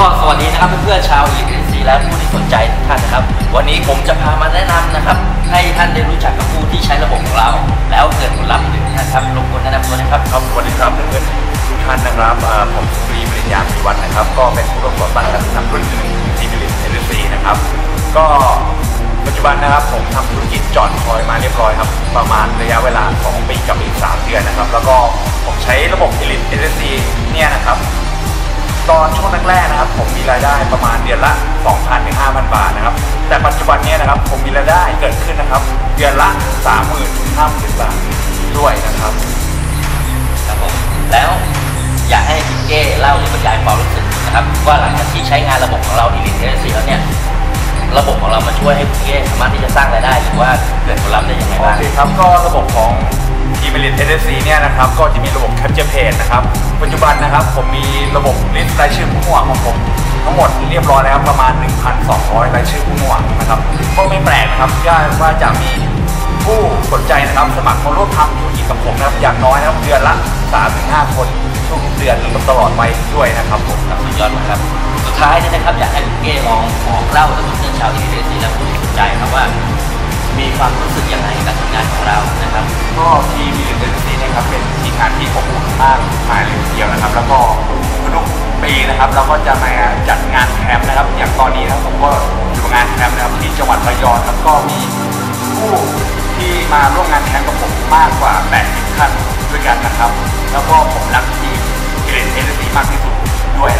ก็สวัสดีนะครับเพื่อนๆชาวนซีและผู้ที่สนใจทุกท่านนะครับ วันนี้ผมจะพามาแนะนำนะครับ ให้ท่านได้รู้จักกับผู้ที่ใช้ระบบของเรา แล้วเกิดผลลัพธ์หนึ่งนะครับลงคนแนะนำตัวนะครับครับสวัสดีครับเพื่อนๆทุกท่านนะครับผมฟรีบริญญาพิวัฒน์นะครับ ก็เป็นผู้ร่วมก่อตั้งและทำรุ่นหนึ่งทีมิลินเอเซีนะครับ ก็ปัจจุบันนะครับผมทำธุรกิจจอดคอยมาเรียบร้อยครับประมาณระยะเวลา2ปีกับอีก3เดือนนะครับ แล้วก็ผมใช้ระบบเอลิทเอเซีเนี่ยนะครับ ตอนช่วงแรกๆนะครับ ผมมีรายได้ประมาณเดือนละ 2,000ถึง5,000 บาทนะครับ แต่ปัจจุบันเนี้นะครับผมมีรายได้เกิดขึ้นนะครับ เดือนละ 30,000ถึง50,000 บาทด้วยนะครับ ครับผมแล้วอยากให้พี่เก้เล่าหรือบรรยายความรู้สึกนะครับ ว่าหลังจากที่ใช้งานระบบของเราดีลิทเอเซีแล้วเนี่ยระบบของเรามาช่วยให้พี่เก้สามารถที่จะสร้างรายได้หรือว่าเกิดผลลัพธ์ได้ยังไงโอบ้างเคครับก็ระบบของ e m e l i t Agency เนี่ยนะครับก็จะมีระบบ Capture Page นะครับปัจจุบันนะครับผมมีระบบลิสต์รายชื่อผู้สมัครของผมทั้งหมดเรียบร้อยแล้วครับประมาณ 1,200 รายชื่อผู้สมัครนะครับก็ไม่แปลกนะครับที่ว่าจะมีผู้สนใจนะครับสมัครมาร่วมทำธุรกิจกับผมนะครับอย่างน้อยนะครับเดือนละ 3-5 คนทุกๆเดือนหรือตลอดไปด้วยนะครับผมครับสุดยอดมากครับสุดท้ายเนี่ยนะครับอยากให้พี่เก้ลองบอกเล่ากับเพื่อนๆชาวดีลิทเอเซีและผู้ที่สนใจครับว่า มีความรู้สึกยังไงกับผลงานของเรานะครับ ก็ทีม งานที่อบอุ่นมากมาเลยทีเดียวนะครับ แล้วก็ทุกปีนะครับเราก็จะมาจัดงานแคมป์นะครับ อย่างตอนนี้นะครับผมก็อยู่งานแคมป์นะครับที่จังหวัดระยองครับก็มีผู้ที่มาร่วมงานแคมป์กับผมมากกว่า 80ท่านด้วยกันนะครับ แล้วก็ผมรักทีมมิลเลนซีมากที่สุดด้วยนะ